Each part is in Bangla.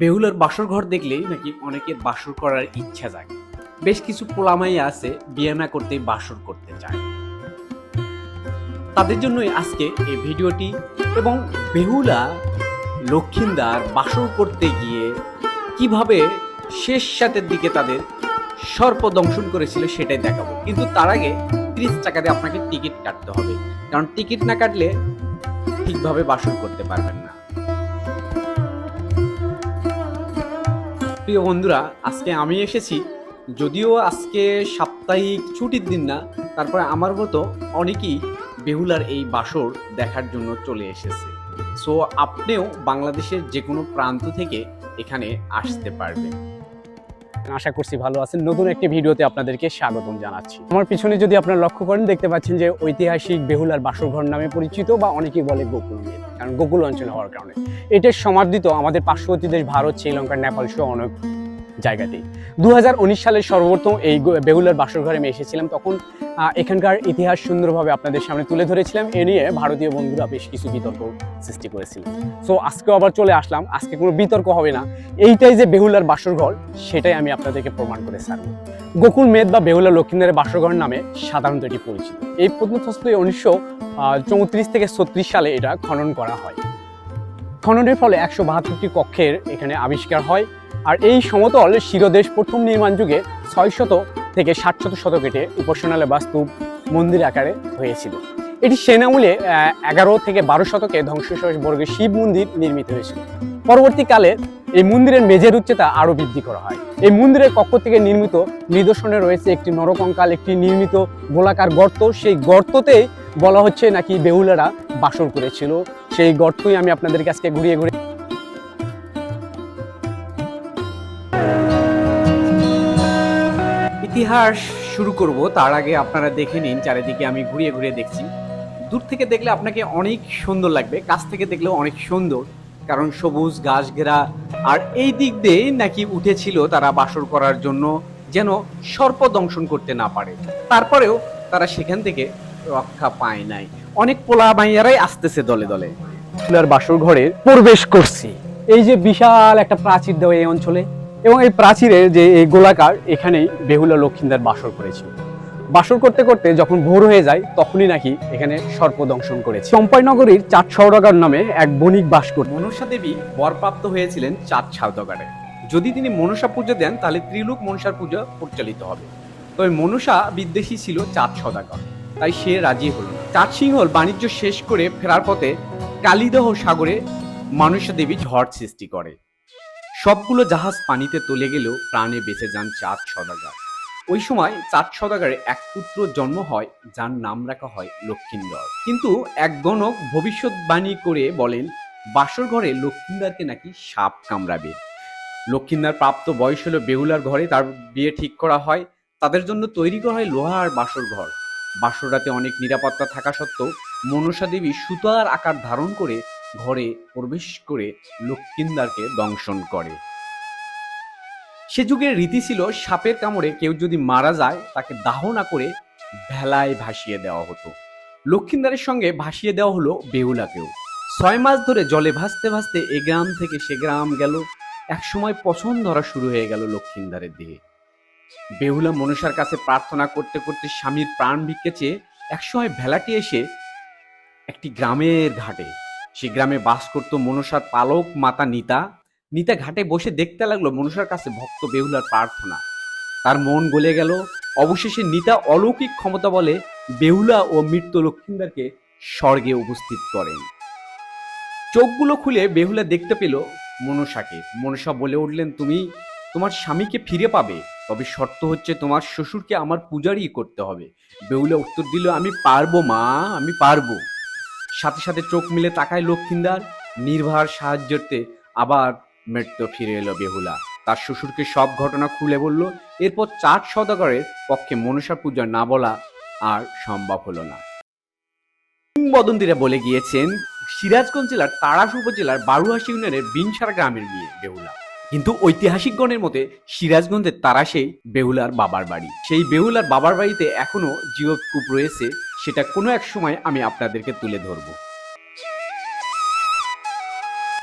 বেহুলার বাসর ঘর দেখলেই নাকি অনেকের বাসর করার ইচ্ছা জাগে। বেশ কিছু পোলামাই আছে বিয়ে না করতেই বাসর করতে চায়। তাদের জন্যই আজকে এই ভিডিওটি এবং বেহুলা লক্ষিন্দার বাসর করতে গিয়ে কীভাবে শেষ সাতের দিকে তাদের সর্প দংশন করেছিল সেটাই দেখাবো। কিন্তু তার আগে তিরিশ টাকা দিয়ে আপনাকে টিকিট কাটতে হবে। কারণ টিকিট না কাটলে ঠিকভাবে বাসর করতে পারবেন না। প্রিয় বন্ধুরা, আজকে আমি এসেছি। যদিও আজকে সাপ্তাহিক ছুটির দিন না, তারপরে আমার মতো অনেকেই বেহুলার এই বাসর দেখার জন্য চলে এসেছে। সো আপনিও বাংলাদেশের যে কোনো প্রান্ত থেকে এখানে আসতে পারবেন। আশা করছি ভালো আছেন। নতুন একটি ভিডিওতে আপনাদেরকে স্বাগতম জানাচ্ছি। আমার পিছনে যদি আপনারা লক্ষ্য করেন দেখতে পাচ্ছেন যে ঐতিহাসিক বেহুলার বাসরঘর নামে পরিচিত বা অনেকেই বলে গোকুল কারণ গোকুল অঞ্চল হওয়ার কারণে। এটার সমাদৃত আমাদের পার্শ্ববর্তী দেশ ভারত শ্রীলঙ্কা নেপাল সহ অনেক জায়গাতেই। দু সালের সর্বপ্রথম এই বেহুলার বাসরঘরে আমি এসেছিলাম। তখন এখানকার ইতিহাস সুন্দরভাবে আপনাদের সামনে তুলে ধরেছিলাম। এ নিয়ে ভারতীয় বন্ধুরা বেশ কিছু বিতর্ক সৃষ্টি করেছিলেন সো আজকেও আবার চলে আসলাম। আজকে কোনো বিতর্ক হবে না। এইটাই যে বেহুলার বাসরঘর, সেটাই আমি আপনাদেরকে প্রমাণ করে ছাড়বো। গোকুল মেদ বা বেহুলা লক্ষ্মীন্দারের বাসরঘর নামে সাধারণত এটি পরিচিত। এই প্রত্নস্থলে উনিশশো চৌত্রিশ থেকে ছত্রিশ সালে এটা খনন করা হয়। খননের ফলে একশো বাহাত্তরটি কক্ষের এখানে আবিষ্কার হয়। আর এই সমতল শিরদেশ প্রথম নির্মাণ যুগে ছয় শত থেকে ষাট শত শতকেটে উপাসনালয় বাস্তু মন্দির আকারে হয়েছিল। এটি সেনামূলে এগারো থেকে বারো শতকে ধ্বংসশেষ বর্গের শিব মন্দির নির্মিত হয়েছিল। পরবর্তীকালে এই মন্দিরের মেঝের উচ্চতা আরও বৃদ্ধি করা হয়। এই মন্দিরের কক্ষ থেকে নির্মিত নিদর্শনে রয়েছে একটি নরকঙ্কাল, একটি নির্মিত গোলাকার গর্ত। সেই গর্ততেই বলা হচ্ছে নাকি বেহুলারা বাসর করেছিল। সেই গর্তই আমি আপনাদের আজকে ঘুরিয়ে ঘুরিয়ে ইতিহাস শুরু করব, তার আগে আপনারা দেখে নিন, চারিদিকে আমি ঘুরিয়ে ঘুরিয়ে দেখছি। দূর থেকে দেখলে আপনাকে অনেক সুন্দর লাগবে, কাছ থেকে দেখলেও অনেক সুন্দর, কারণ সবুজ ঘাস ঘেরা, আর এই দিক দিয়ে নাকি উঠেছিল তারা বাসর করার জন্য, যেন সর্প দংশন করতে না পারে। তারপরেও তারা সেখান থেকে রক্ষা পায় নাই। অনেক পোলা মাইয়ারাই আসতেছে দলে দলে। বাসর ঘরে প্রবেশ করছি। এই যে বিশাল একটা প্রাচীর দেওয়া এই অঞ্চলে এবং এই প্রাচীরের যে এই গোলাকার, এখানেই বেহুলা লক্ষিন্দার বাসর করেছিল বাসর করতে করতে যখন ভোর হয়ে যায়, তখনই নাকি এখানে সর্প দংশন করেছে। চম্পাইনগরীর চাঁদ সৌরাগার নামে এক বণিক বাস করত মনসা দেবী বরপ্রাপ্ত হয়েছিলেন চাঁদ সাউদাগারে যদি তিনি মনসা পুজো দেন, তাহলে ত্রিলোক মনসার পূজা পরিচালিত হবে। তবে মনসা বিদ্বেষী ছিল চাঁদ সদাগর তাই সে রাজি হল চাঁদ সিংহল বাণিজ্য শেষ করে ফেরার পথে কালিদহ সাগরে মনসা দেবী ঝড় সৃষ্টি করে। সবগুলো জাহাজ পানিতে তলে গেলেও প্রাণে বেঁচে যান চাঁদ সদাগর। ওই সময় চাঁদ সদাগরের এক পুত্র জন্ম হয়, যার নাম রাখা হয় লক্ষিন্দর। কিন্তু এক গণক ভবিষ্যৎবাণী করে বলেন, বাসর ঘরে লক্ষিন্দারকে নাকি সাপ কামড়াবে। লক্ষিন্দার প্রাপ্ত বয়স হলো বেহুলার ঘরে তার বিয়ে ঠিক করা হয়। তাদের জন্য তৈরি করা হয় লোহার বাসর ঘর। বাসর রাতে অনেক নিরাপত্তা থাকা সত্ত্বেও মনসা দেবী সুতার আকার ধারণ করে ঘরে প্রবেশ করে লক্ষিন্দারকে দংশন করে। সে যুগের রীতি ছিল, সাপের কামড়ে কেউ যদি মারা যায়, তাকে দাহ না করে ভেলায় ভাসিয়ে দেওয়া হতো। লক্ষিন্দারের সঙ্গে ভাসিয়ে দেওয়া হলো বেহুলাকেও। ছয় মাস ধরে জলে ভাসতে ভাসতে এ গ্রাম থেকে সে গ্রাম গেল। একসময় পছন্দ ধরা শুরু হয়ে গেল লক্ষিন্দারের দেহে। বেহুলা মনসার কাছে প্রার্থনা করতে করতে স্বামীর প্রাণ ভিক্ষে চেয়ে একসময় ভেলাটি এসে একটি গ্রামের ঘাটে সে গ্রামে বাস করত মনসার পালক মাতা নিতা। নিতা ঘাটে বসে দেখতে লাগল মনসার কাছে ভক্ত বেহুলার প্রার্থনা। তার মন গলে গেল। অবশেষে নিতা অলৌকিক ক্ষমতা বলে বেহুলা ও মৃত্যু লক্ষিন্দারকে স্বর্গে উপস্থিত করেন। চোখগুলো খুলে বেহুলা দেখতে পেল মনসাকে। মনসা বলে উঠলেন, তুমি তোমার স্বামীকে ফিরে পাবে। তবে শর্ত হচ্ছে তোমার শ্বশুরকে আমার পূজারি করতে হবে। বেহুলা উত্তর দিল, আমি পারব মা, আমি পারব। সাথে সাথে চোখ মিলে তাকায় লক্ষিন্দার নির্ভার সাহায্যতে আবার মৃত্যু ফিরে এলো বেহুলা। তার শ্বশুরকে সব ঘটনা খুলে বলল, এরপর চার সদাগরের পক্ষে মনসা পূজা না বলা আর সম্ভব হলো না। কিংবদন্তিরা বলে গিয়েছেন, সিরাজগঞ্জ জেলার তারাস উপজেলার বারুহাসি ইউনিয়নের বিনসার গ্রামের মেয়ে বেহুলা। কিন্তু ঐতিহাসিকগণের মতে সিরাজগঞ্জের তারাসেই বেহুলার বাবার বাড়ি। সেই বেহুলার বাবার বাড়িতে এখনও জীবকূপ রয়েছে সেটা কোনো এক সময় আমি আপনাদেরকে তুলে ধরবো।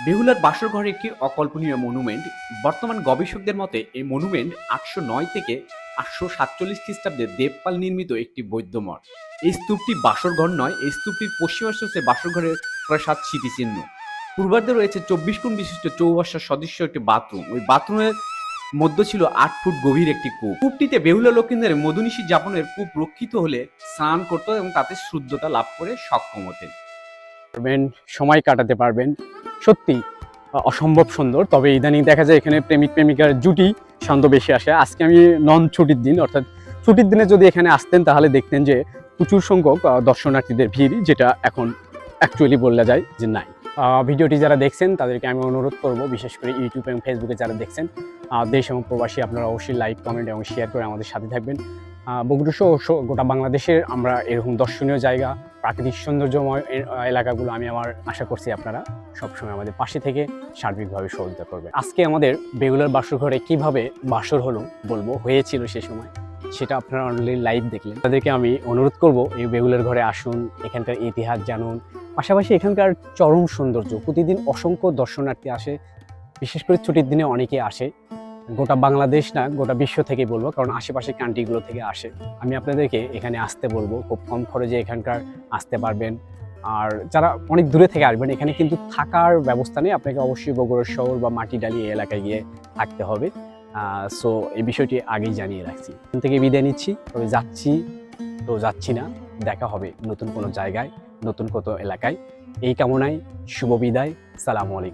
বেহুলার বাসর ঘর একটি অকল্পনীয় মনুমেন্ট, বর্তমান গবেষকদের মতে এই মনুমেন্ট আটশো নয় থেকে আটশো সাতচল্লিশ খ্রিস্টাব্দে দেবপাল নির্মিত একটি বৈদ্য মঠ। এই স্তূপটি বাসর ঘর নয়, এই স্তূপটির পশ্চিমাংশ হচ্ছে বাসর ঘরের প্রাসাদ স্মৃতিচিহ্ন। পূর্বার্ধে রয়েছে চব্বিশ কোণ বিশিষ্ট চৌবাসার সদৃশ্য একটি বাথরুম। ওই বাথরুমের মধ্য ছিল আট ফুট গভীর একটি কূপ। কূপটিতে বেহুলা লক্ষিন্দের মধুনিশি যাপনের কূপ রক্ষিত হলে স্নান করত এবং তাতে শুদ্ধতা লাভ করে সক্ষম হতেন। পারবেন, সময় কাটাতে পারবেন। সত্যি অসম্ভব সুন্দর। তবে ইদানিং দেখা যায় এখানে প্রেমিক প্রেমিকার জুটি ছন্দ বেশি আসে। আজকে আমি নন ছুটির দিন, অর্থাৎ ছুটির দিনে যদি এখানে আসতেন তাহলে দেখতেন যে প্রচুর সংখ্যক দর্শনার্থীদের ভিড়, যেটা এখন অ্যাকচুয়ালি বলা যায় যে নাই। ভিডিওটি যারা দেখছেন তাদেরকে আমি অনুরোধ করব, বিশেষ করে ইউটিউব এবং ফেসবুকে যারা দেখছেন দেশ এবং প্রবাসী আপনারা অবশ্যই লাইক কমেন্ট এবং শেয়ার করে আমাদের সাথে থাকবেন। আহ, বগুড়া সহ সহ গোটা বাংলাদেশের আমরা এরকম দর্শনীয় জায়গা প্রাকৃতিক সৌন্দর্যময় এলাকাগুলো আমি আমার আশা করছি আপনারা সবসময় আমাদের পাশে থেকে সার্বিকভাবে সহযোগিতা করবে আজকে আমাদের বেগুলার বাসর ঘরে কীভাবে বাসর হলো বলব হয়েছিল সে সময় সেটা আপনারা অনলাইন লাইভ দেখলেন। তাদেরকে আমি অনুরোধ করব এই বেগুলার ঘরে আসুন এখানকার ইতিহাস জানুন পাশাপাশি এখানকার চরম সৌন্দর্য প্রতিদিন অসংখ্য দর্শনার্থী আসে বিশেষ করে ছুটির দিনে অনেকে আসে। গোটা বাংলাদেশ না, গোটা বিশ্ব থেকে বলব, কারণ আশেপাশের কান্ট্রিগুলো থেকে আসে। আমি আপনাদেরকে এখানে আসতে বলব, খুব কম খরচে এখানকার আসতে পারবেন। আর যারা অনেক দূরে থেকে আসবেন, এখানে কিন্তু থাকার ব্যবস্থা নেই। আপনাকে অবশ্যই বগুড়া শহর বা মাটিডালি এই এলাকায় গিয়ে থাকতে হবে। সো এই বিষয়টি আগেই জানিয়ে রাখছি। এখান থেকে বিদায় নিচ্ছি, তবে যাচ্ছি তো যাচ্ছি না, দেখা হবে নতুন কোনো জায়গায়, নতুন কোনো এলাকায়। এই কামনায় শুভ বিদায়, সালামু আলাইকুম।